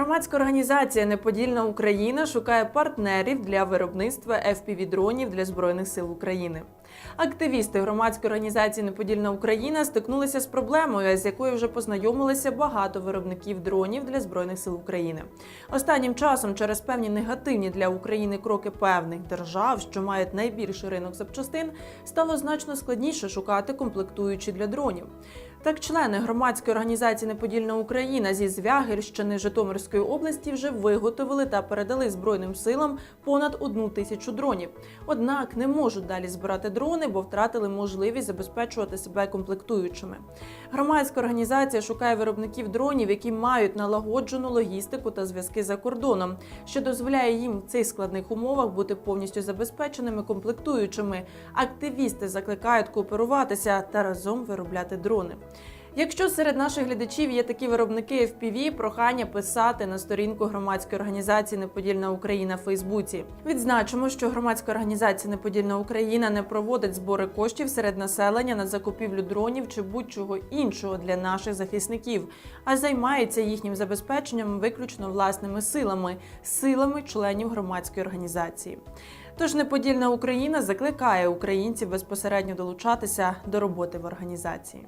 Громадська організація Неподільна Україна шукає партнерів для виробництва FPV-дронів для збройних сил України. Активісти громадської організації Неподільна Україна стикнулися з проблемою, з якою вже познайомилися багато виробників дронів для збройних сил України. Останнім часом, через певні негативні для України кроки певних держав, що мають найбільший ринок запчастин, стало значно складніше шукати комплектуючі для дронів. Так, члени громадської організації Неподільна Україна зі Звягельщини Житомирської області вже виготовили та передали збройним силам понад одну тисячу дронів. Однак не можуть далі збирати дрони, бо втратили можливість забезпечувати себе комплектуючими. Громадська організація шукає виробників дронів, які мають налагоджену логістику та зв'язки за кордоном, що дозволяє їм в цих складних умовах бути повністю забезпеченими комплектуючими. Активісти закликають кооперуватися та разом виробляти дрони. Якщо серед наших глядачів є такі виробники FPV, прохання писати на сторінку громадської організації Неподільна Україна в Фейсбуці. Відзначимо, що громадська організація Неподільна Україна не проводить збори коштів серед населення на закупівлю дронів чи будь-чого іншого для наших захисників, а займається їхнім забезпеченням виключно власними силами, силами членів громадської організації. Тож Неподільна Україна закликає українців безпосередньо долучатися до роботи в організації.